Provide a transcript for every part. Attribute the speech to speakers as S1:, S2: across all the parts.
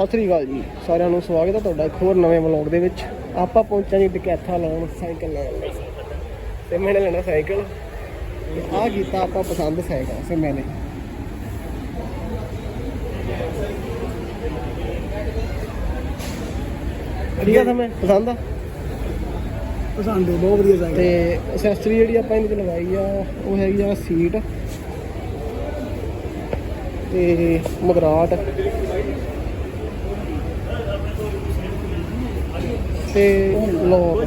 S1: ਸਤਿ ਸ੍ਰੀ ਅਕਾਲ ਜੀ। ਸਾਰਿਆਂ ਨੂੰ ਸਵਾਗਤ ਹੈ ਤੁਹਾਡਾ ਇੱਕ ਹੋਰ ਨਵੇਂ ਵਲੌਗ ਦੇ ਵਿੱਚ। ਆਪਾਂ ਪਹੁੰਚਾਂ ਜੀ ਡਕੈਥਾ ਲਾਉਣ ਸਾਈਕਲ ਲੈਣ। ਲਈ ਤੇ ਮੈਨੇ ਲੈਣਾ ਸਾਈਕਲ। ਆ ਕੀਤਾ ਆਪਾਂ ਪਸੰਦ ਸਾਈਕਲ ਸੇ ਮੈਨੇ ਠੀਕ ਆ ਸਮੇਂ ਪਸੰਦ ਆ?
S2: ਪਸੰਦ ਹੈ ਬਹੁਤ ਵਧੀਆ ਸਾਈਕਲ।
S1: ਤੇ ਅਸੈਸਰੀ ਜਿਹੜੀ ਆਪਾਂ ਇਹਦੇ ਤੇ ਲਗਾਈ ਆ ਉਹ ਹੈਗੀ ਆ ਸੀਟ। ਤੇ ਮਗਰਾਟ। ਤੇ ਲੋਕ।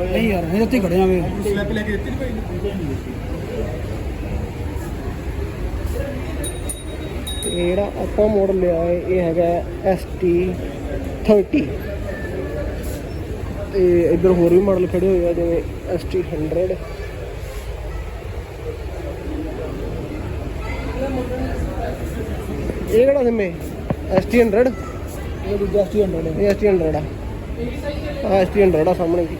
S2: ਨਹੀਂ ਯਾਰ ਇਹ ਉੱਥੇ ਖੜੇ ਆਵੇਂ
S1: ਤੇ ਜਿਹੜਾ ਆਪਾਂ ਮਾਡਲ ਲਿਆ ਹੈ ਇਹ ਹੈਗਾ ST 30 ਤੇ ਇੱਧਰ ਹੋਰ ਵੀ ਮਾਡਲ ਖੜੇ ਹੋਏ ਆ, ਜਿਵੇਂ ST 100 ਇਹ ਕਿਹੜਾ ਸਿਮੇ ST 100
S2: ਇਹ ਦੂਜਾ ਸਟੀ ਹੰਡਰਡ
S1: ਇਹ ST 100 ਆ। ਆ ST 100 ਆ ਸਾਹਮਣੇ ਜੀ।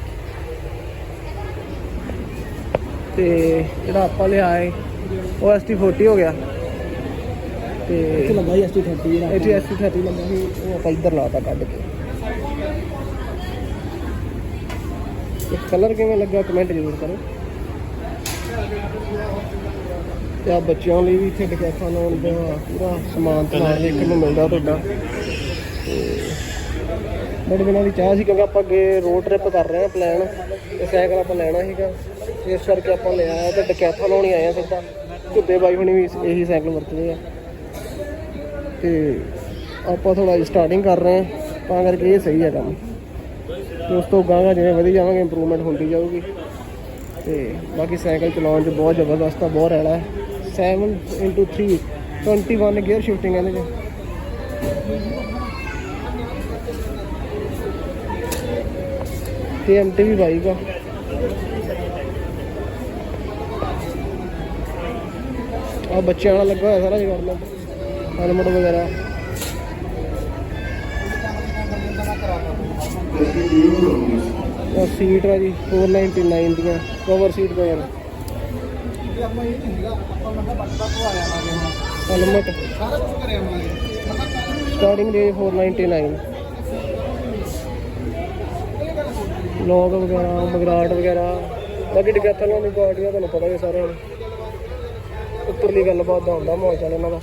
S1: ਤੇ ਜਿਹੜਾ ਆਪਾਂ ਲਿਆ ਹੈ ਉਹ ST 40 ਹੋ ਗਿਆ। ਤੇ
S2: ਇੱਥੇ ਲੱਗਾ ਹੀ ਐਸਟੀ 30 ਜਿਹੜਾ
S1: ਇੱਥੇ ਐਸਟੀ 30 ਲੱਗਾ ਸੀ ਉਹ ਆਪਾਂ ਇੱਧਰ ਲਾਤਾ ਕੱਢ ਕੇ। ਕਲਰ ਕਿਵੇਂ ਲੱਗਾ ਕਮੈਂਟ ਜ਼ਰੂਰ ਕਰੋ। ਤੇ ਆ ਬੱਚਿਆਂ ਲਈ ਵੀ ਇੱਥੇ ਡਕੈਥਾ ਲਾਉਣ ਦਾ ਪੂਰਾ ਸਮਾਨ ਤੇ ਦੇਖਣ ਨੂੰ ਮਿਲਦਾ ਤੁਹਾਡਾ। ਬੜੇ ਦਿਨਾਂ ਦੀ ਚਾਹ ਸੀ ਕਿਉਂਕਿ ਆਪਾਂ ਅੱਗੇ ਰੋਡ ਟ੍ਰਿਪ ਕਰ ਰਹੇ ਹਾਂ ਪਲਾਨ ਤੇ ਸਾਈਕਲ ਆਪਾਂ ਲੈਣਾ ਸੀਗਾ। ਇਸ ਕਰਕੇ ਆਪਾਂ ਲਿਆ ਤੇ ਡਕੈਥਾ ਲਾਉਣ ਹੀ ਆਏ ਆ ਸਿੱਧਾ। ਝੁੱਦੇ ਬਾਈ ਹੁਣੀ ਵੀ ਇਹੀ ਸਾਈਕਲ ਵਰਤਦੇ ਆ। ਤੇ ਆਪਾਂ ਥੋੜਾ ਸਟਾਰਟਿੰਗ ਕਰ ਰਹੇ ਹਾਂ ਤਾਂ ਕਰਕੇ ਇਹ ਸਹੀ ਹੈ ਕੰਮ। ਤੇ ਉਸ ਤੋਂ ਗਾਂਗਾ ਜਿਵੇਂ ਵਧੀ ਜਾਵਾਂਗੇ ਇੰਪਰੂਵਮੈਂਟ ਹੁੰਦੀ ਜਾਊਗੀ। ਤੇ ਬਾਕੀ ਸਾਈਕਲ ਚਲਾਉਣ 'ਚ ਬਹੁਤ ਜ਼ਬਰਦਸਤ ਆ ਬਹੁਤ ਰੈਲਾ ਹੈ। 7 3 21 ਗੇਅਰ ਸ਼ਿਫਟਿੰਗ ਇਹਦੇ 'ਚ ਤੇ ਐਮਟੀਵੀ ਬਾਈਕ ਆ ਆ ਬੱਚਿਆਂ ਵਾਲਾ ਲੱਗਾ ਹੋਇਆ ਸਾਰਾ ਜਗਾੜਨਾ ਹੈਲਮਟ ਵਗੈਰਾ ਸੀਟ ਆ ਜੀ 499 ਦੀਆਂ. ਕਵਰ ਸੀਟ ਕਵਰ
S2: ਆਪਾਂ ਇਹ ਨਹੀਂ ਹੈਗਾ ਆਪਾਂ ਮੈਂ ਕਿਹਾ ਬੱਟਾ ਹੁਣ
S1: ਹੈਲਮਟ
S2: ਸਾਰਾ ਕੁਝ ਕਰਿਆ ਆਵਾਂਗੇ
S1: ਸਟਾਰਟਿੰਗ ਰੇਂਜ 499 ਲੋਗ ਵਗੈਰਾ ਮਗਰਾਟ ਵਗੈਰਾ ਬਾਕੀ ਡਿਗਾਥਲਾਂ ਦੀ ਕੁਆਲਿਟੀ ਤੁਹਾਨੂੰ ਪਤਾ ਹੀ ਸਾਰਿਆਂ ਨੂੰ। ਉੱਪਰਲੀ ਗੱਲਬਾਤ ਦਾ ਹੁੰਦਾ ਮਾਹੌਲ ਚੱਲ ਇਹਨਾਂ ਦਾ।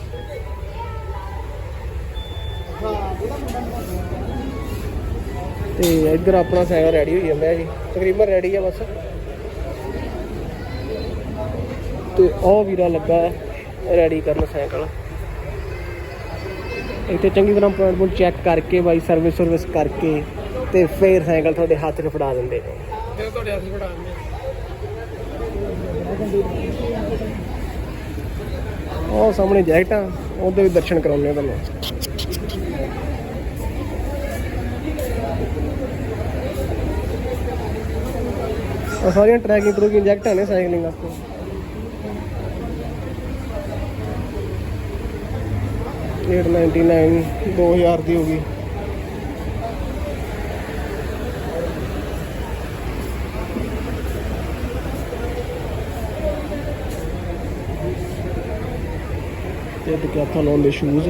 S1: ਤੇ ਇੱਧਰ ਆਪਣਾ ਸਾਈਕਲ ਰੈਡੀ ਹੋਈ ਜਾਂਦਾ ਜੀ। ਤਕਰੀਬਨ ਰੈਡੀ ਆ ਬਸ। ਤੇ ਉਹ ਵੀਰਾ ਲੱਗਾ ਰੈਡੀ ਕਰਨ ਸਾਈਕਲ। ਇੱਥੇ ਚੰਗੀ ਤਰ੍ਹਾਂ ਪੁਆਇੰਟ ਪੁਆਇੰਟ ਚੈੱਕ ਕਰਕੇ ਬਾਈ ਸਰਵਿਸ ਸਰਵਿਸ ਕਰਕੇ ਤੇ ਫੇਰ ਸਾਈਕਲ ਤੁਹਾਡੇ ਹੱਥ 'ਚ ਫੜਾ ਦਿੰਦੇ ਨੇ
S2: ਫਿਰ ਤੁਹਾਡੇ ਹੱਥ ਫੜਾ ਦਿੰਦੇ
S1: ਉਹ ਸਾਹਮਣੇ ਜੈਕਟ ਉਹਦੇ ਵੀ ਦਰਸ਼ਨ ਕਰਾਉਂਦੇ ਆ ਤੁਹਾਨੂੰ। ਸਾਰੀਆਂ ਟਰੈਕਿੰਗ ਟਰੂਕਿੰਗ ਜੈਕਟਾਂ ਨੇ ਸਾਈਕਲਿੰਗ ਵਾਸਤੇ। Eight ninety nine 2000 ਦੀ ਹੋ ਗਈ। ਤੇ ਡਿਕੈਥਲਨ ਲਾਉਣ ਦੇ ਸ਼ੂਜ਼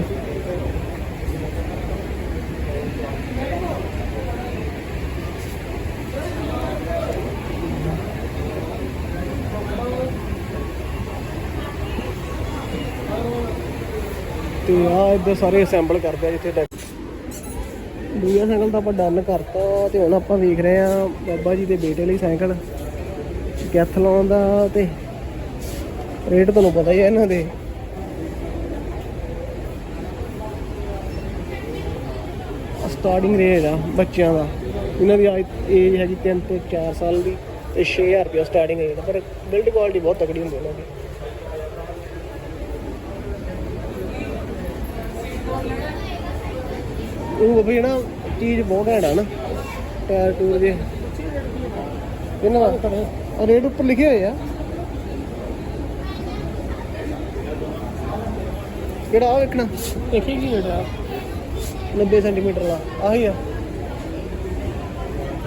S1: ਤੇ ਆ ਇੱਧਰ ਸਾਰੇ ਅਸੈਂਬਲ ਕਰਦੇ ਆ ਜਿੱਥੇ ਡੈਕ ਦੂਜਾ ਸਾਈਕਲ ਤਾਂ ਆਪਾਂ ਡਨ ਕਰਤਾ ਤੇ ਹੁਣ ਆਪਾਂ ਵੇਖ ਰਹੇ ਆ ਬਾਬਾ ਜੀ ਦੇ ਬੇਟੇ ਲਈ ਸਾਈਕਲ। ਕੈਥਲੋਨ ਦਾ ਤੇ ਰੇਟ ਤੁਹਾਨੂੰ ਪਤਾ ਹੀ ਹੈ ਇਹਨਾਂ ਦੇ। ਸਟਾਰਟਿੰਗ ਰੇਟ ਆ ਬੱਚਿਆਂ ਦਾ। ਇਹਨਾਂ ਦੀ ਏਜ ਹੈਗੀ 3 ਤੋਂ 4 ਸਾਲ ਦੀ ਤੇ 6000 ਰੁਪਏ ਸਟਾਰਟਿੰਗ ਰੇਂਜ ਪਰ ਬਿਲਡ ਕੁਆਲਿਟੀ ਬਹੁਤ ਤਕੜੀ ਹੁੰਦੀ ਇਹਨਾਂ ਦੀ। ਉਹ ਵੀ ਨਾ ਚੀਜ਼ ਬਹੁਤ ਘੈਂਟ ਆ ਨਾ। ਟਾਇਰ ਟੂਰ ਦੇ ਇਹਨਾਂ ਦਾ ਰੇਟ ਉੱਪਰ ਲਿਖੇ ਹੋਏ ਆ। ਕਿਹੜਾ ਆ ਵੇਖਣਾ?
S2: ਦੇਖੀ ਕੀ ਹੋਇਆ
S1: 90 ਸੈਂਟੀਮੀਟਰ ਵਾਲਾ ਆਹੀ ਆ।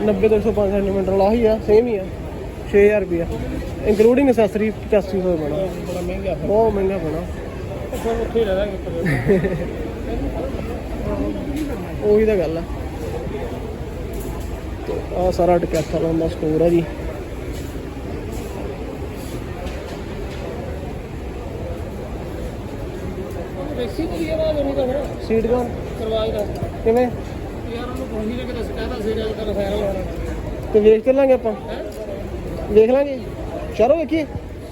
S1: 90 ਤੋਂ 105 ਸੈਂਟੀਮੀਟਰ ਵਾਲਾ ਆਹੀ ਆ ਸੇਮ ਹੀ ਆ। 6000 ਰੁਪਿਆ ਇਨਕਲੂਡਿੰਗ ਅਸੈਸਰੀ 8500 ਬਣਾ।
S2: ਬੜਾ ਮਹਿੰਗਾ
S1: ਬਹੁਤ ਮਹਿੰਗਾ ਬਣਾ।
S2: ਉੱਥੇ ਰਹਿ ਜਾਾਂਗੇ
S1: ਉਹੀ ਤਾਂ ਗੱਲ ਆ। ਤੇ ਆ ਸਾਰਾ ਡਿਕੈਥਲਨ ਦਾ ਸਟੋਰ ਆ ਜੀ।
S2: ਵੈਕਸੀਨ ਦੀ ਆਵਾਜ਼ ਨਹੀਂ ਤਾਂ ਫਿਰ।
S1: ਸੀਟ ਗਨ
S2: ਕਰਵਾਈ ਦਾ
S1: ਕਿਵੇਂ?
S2: ਯਾਰ ਉਹਨੂੰ ਕੋਈ ਨਹੀਂ ਕਰ
S1: ਤੇ ਵੇਖ ਤੇ ਲਾਂਗੇ ਆਪਾਂ ਵੇਖ ਲਾਂਗੇ।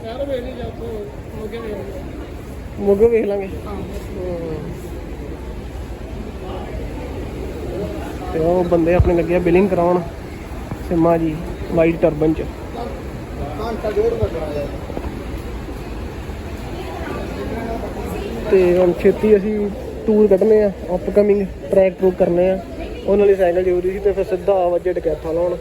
S2: ਸ਼ਹਿਰ ਵੇਖ ਨਹੀਂ ਜਾ ਤੋ ਮੋਗੇ ਵੇਖ
S1: ਮੋਗੇ ਵੇਖ ਲਾਂਗੇ।
S2: ਹਾਂ।
S1: ਤੇ ਉਹ ਬੰਦੇ ਆਪਣੇ ਲੱਗੇ ਆ ਬਿਲਿੰਗ ਕਰਾਉਣ, ਸਿਮਾ ਜੀ ਵਾਈਟ ਟਰਬਨ ਚ।
S2: ਘੰਟਾ
S1: ਤੇ ਹੁਣ ਛੇਤੀ ਅਸੀਂ ਟੂਰ ਕੱਢਨੇ ਆ ਅਪਕਮਿੰਗ ਟਰੈਕ ਟਰੂਕ ਕਰਨੇ ਆ। ਉਹਨਾਂ ਲਈ ਸਾਈਕਲ ਜ਼ਰੂਰੀ ਸੀ ਤੇ ਫਿਰ ਸਿੱਧਾ ਵਜੇ ਡਕੈਥਾ ਲਾਉਣ।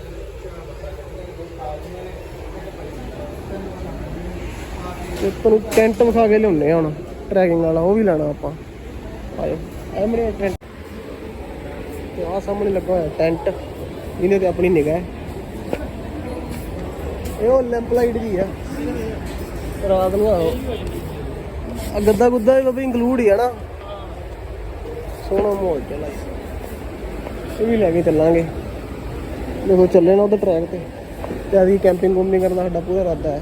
S1: ਤੇ ਤੁਹਾਨੂੰ ਟੈਂਟ ਵਿਖਾ ਕੇ ਲਿਆਉਣੇ ਆ ਹੁਣ ਟਰੈਕਿੰਗ ਵਾਲਾ, ਉਹ ਵੀ ਲੈਣਾ ਆਪਾਂ। ਆਇਓ। ਐ ਟੈਂਟ ਤੇ ਆ ਸਾਹਮਣੇ ਲੱਗਾ ਹੋਇਆ ਟੈਂਟ ਇਹਨੇ ਤੇ ਆਪਣੀ ਨਿਗਾਹ ਹੈ। ਇਹ ਉਹ ਲੈਂਪ ਲਾਈਟ ਜੀ ਆ। ਰਾਤ ਨੂੰ ਆਓ। ਆ ਗੱਦਾ ਗੁੱਦਾ ਵੀ ਬਾਬਾ ਇਨਕਲੂਡ ਹੀ ਆ ਨਾ। ਸੋਹਣਾ ਮਾਹੌਲ ਚੱਲਾ ਇਹ ਵੀ ਲੈ ਕੇ ਚੱਲਾਂਗੇ। ਦੇਖੋ, ਚੱਲੇ ਨਾ ਉਹਦੇ ਟਰੈਕ ਤੇ। ਤੇ ਅਸੀਂ ਕੈਂਪਿੰਗ ਕੁੰਪਿੰਗ ਕਰਨ ਦਾ ਸਾਡਾ ਪੂਰਾ ਇਰਾਦਾ ਹੈ।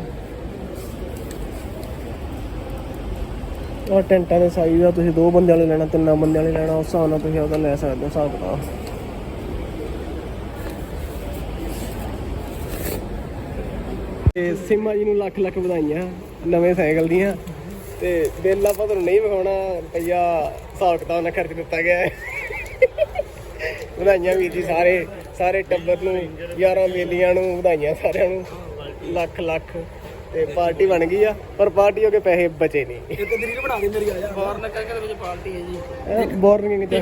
S1: ਉਹ ਟੈਂਟਾਂ ਦੇ ਸਾਈਜ਼ ਆ, ਤੁਸੀਂ ਦੋ ਬੰਦਿਆਂ ਵਾਲੇ ਲੈਣਾ, ਤਿੰਨਾਂ ਬੰਦਿਆਂ ਵਾਲੇ ਲੈਣਾ, ਉਸ ਹਿਸਾਬ ਨਾਲ ਤੁਸੀਂ ਉਹਦਾ ਲੈ ਸਕਦੇ ਹੋ, ਹਿਸਾਬ ਕਿਤਾਬ। ਤੇ ਸਿਮਾ ਜੀ ਨੂੰ ਲੱਖ ਲੱਖ ਵਧਾਈਆਂ, ਨਵੇਂ ਸਾਈਕਲ ਦੀਆਂ। ਤੇ ਬਿੱਲ ਆਪਾਂ ਤੁਹਾਨੂੰ ਨਹੀਂ ਵਿਖਾਉਣਾ, ਰੁਪਈਆ ਹਿਸਾਬ ਕਿਤਾਬ ਨਾਲ ਖਰਚ ਦਿੱਤਾ ਗਿਆ ਹੈ। ਵਧਾਈਆਂ ਵੀਰ ਜੀ ਸਾਰੇ ਸਾਰੇ ਟੱਬਰ ਨੂੰ, ਯਾਰਾਂ ਬੇਲੀਆਂ ਨੂੰ, ਵਧਾਈਆਂ ਸਾਰਿਆਂ ਨੂੰ, ਲੱਖ ਲੱਖ। ਤੇ ਪਾਰਟੀ ਬਣ ਗਈ ਆ ਪਰ ਪਾਰਟੀ ਹੋ ਕੇ ਪੈਸੇ ਬਚੇ ਨਹੀਂ।
S2: ਇੱਕ ਬਣਾ ਦੇ ਮੇਰੀ ਆ ਜਾ ਬਾਹਰ ਨਿਕਲ ਕੇ ਦੇ ਵਿੱਚ ਪਾਰਟੀ ਹੈ ਜੀ।
S1: ਬੋਰਨਿੰਗ ਤੇ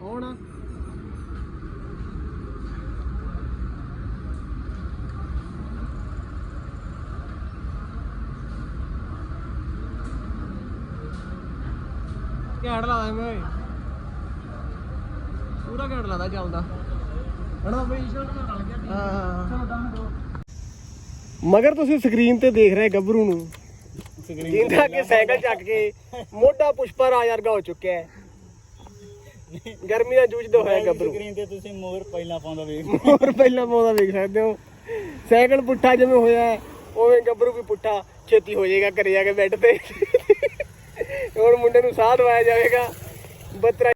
S1: ਆਉਣਾ ਘੈਂਟ ਲਾਦਾ ਮੈਂ ਓਏ। ਪੂਰਾ ਘੈਂਟ ਲਾਦਾ ਚੱਲਦਾ। ਹਣਾ ਬਈ ਹਾਂ। ਮਗਰ ਤੁਸੀਂ ਸਕਰੀਨ ਤੇ ਦੇਖ ਰਹੇ ਗੱਭਰੂ ਨੂੰ। ਜਿੰਦਾ ਕਿ ਸਾਈਕਲ ਚੱਕ ਕੇ ਮੋਢਾ ਪੁਸ਼ਪਾ ਰਾਜ ਵਰਗਾ ਹੋ ਚੁੱਕਿਆ ਹੈ। ਗਰਮੀ ਦਾ ਜੂਝਦਾ ਹੋਇਆ ਗੱਭਰੂ।
S2: ਸਕਰੀਨ ਤੇ ਤੁਸੀਂ ਮੋਰ ਪਹਿਲਾਂ ਪਾਉਂਦਾ ਵੇਖ
S1: ਹੋਰ ਪਹਿਲਾਂ ਪਾਉਂਦਾ ਵੇਖ ਸਕਦੇ ਹੋ। ਸਾਈਕਲ ਪੁੱਠਾ ਜਿਵੇਂ ਹੋਇਆ ਉਵੇਂ ਗੱਭਰੂ ਵੀ ਪੁੱਠਾ ਛੇਤੀ ਹੋ ਜਾਏਗਾ ਘਰੇ ਜਾ ਕੇ ਬੈੱਡ ਤੇ। ਹੁਣ ਮੁੰਡੇ ਨੂੰ ਸਾਹ ਦਵਾਇਆ ਜਾਵੇਗਾ। ਬੱਤਰਾ